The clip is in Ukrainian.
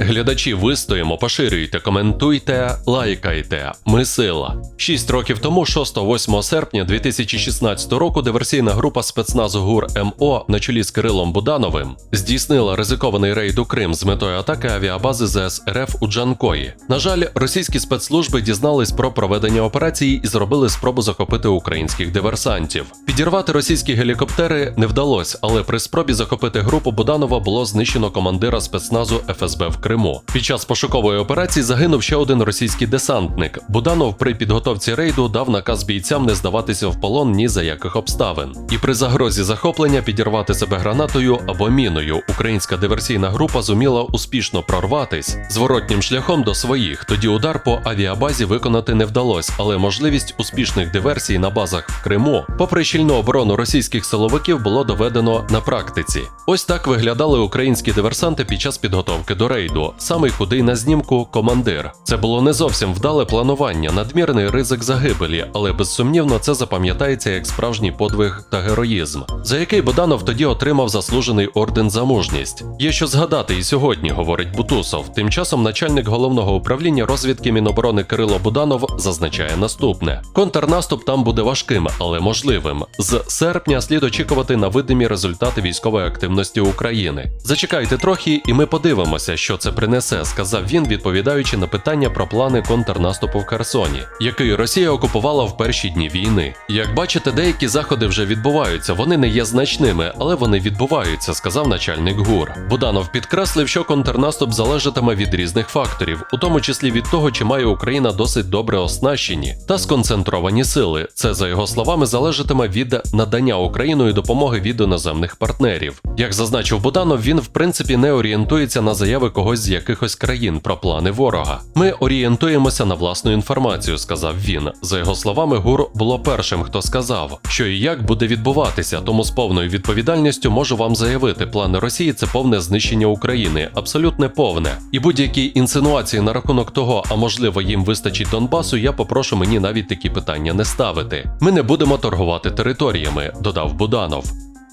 Глядачі вистоїмо, поширюйте, коментуйте, лайкайте. Ми сила. Шість років тому, 6-8 серпня 2016 року, диверсійна група спецназу ГУР МО на чолі з Кирилом Будановим здійснила ризикований рейд у Крим з метою атаки авіабази ЗС РФ у Джанкої. На жаль, російські спецслужби дізнались про проведення операції і зробили спробу захопити українських диверсантів. Підірвати російські гелікоптери не вдалося, але при спробі захопити групу Буданова було знищено командира спецназу ФСБ в Криму. Під час пошукової операції загинув ще один російський десантник. Буданов при підготовці рейду дав наказ бійцям не здаватися в полон ні за яких обставин. І при загрозі захоплення підірвати себе гранатою або міною. Українська диверсійна група зуміла успішно прорватись зворотнім шляхом до своїх. Тоді удар по авіабазі виконати не вдалося, але можливість успішних диверсій на базах в Криму, попри щільну оборону російських силовиків, було доведено на практиці. Ось так виглядали українські диверсанти під час підготовки до рейду. Самий худий на знімку командир. Це було не зовсім вдале планування, надмірний ризик загибелі, але безсумнівно це запам'ятається як справжній подвиг та героїзм, за який Боданов тоді отримав заслужений орден за мужність. Є що згадати і сьогодні, говорить Бутусов. Тим часом начальник головного управління розвідки Міноборони Кирило Буданов зазначає наступне: контрнаступ там буде важким, але можливим. З серпня слід очікувати на видимі результати військової активності України. Зачекайте трохи, і ми подивимося, що це принесе, сказав він, відповідаючи на питання про плани контрнаступу в Херсоні, який Росія окупувала в перші дні війни. Як бачите, деякі заходи вже відбуваються. Вони не є значними, але вони відбуваються, сказав начальник ГУР. Буданов підкреслив, що контрнаступ залежатиме від різних факторів, у тому числі від того, чи має Україна досить добре оснащені та сконцентровані сили. Це за його словами залежатиме від надання Україною допомоги від іноземних партнерів. Як зазначив Буданов, він в принципі не орієнтується на заяви когось з якихось країн про плани ворога. Ми орієнтуємося на власну інформацію, сказав він. За його словами, ГУР було першим, хто сказав, що і як буде відбуватися, тому з повною відповідальністю можу вам заявити, плани Росії це повне знищення України, абсолютне повне. І будь-які інсинуації на рахунок того, а можливо їм вистачить Донбасу, я попрошу мені навіть такі питання не ставити. Ми не будемо торгувати територіями, додав Буданов.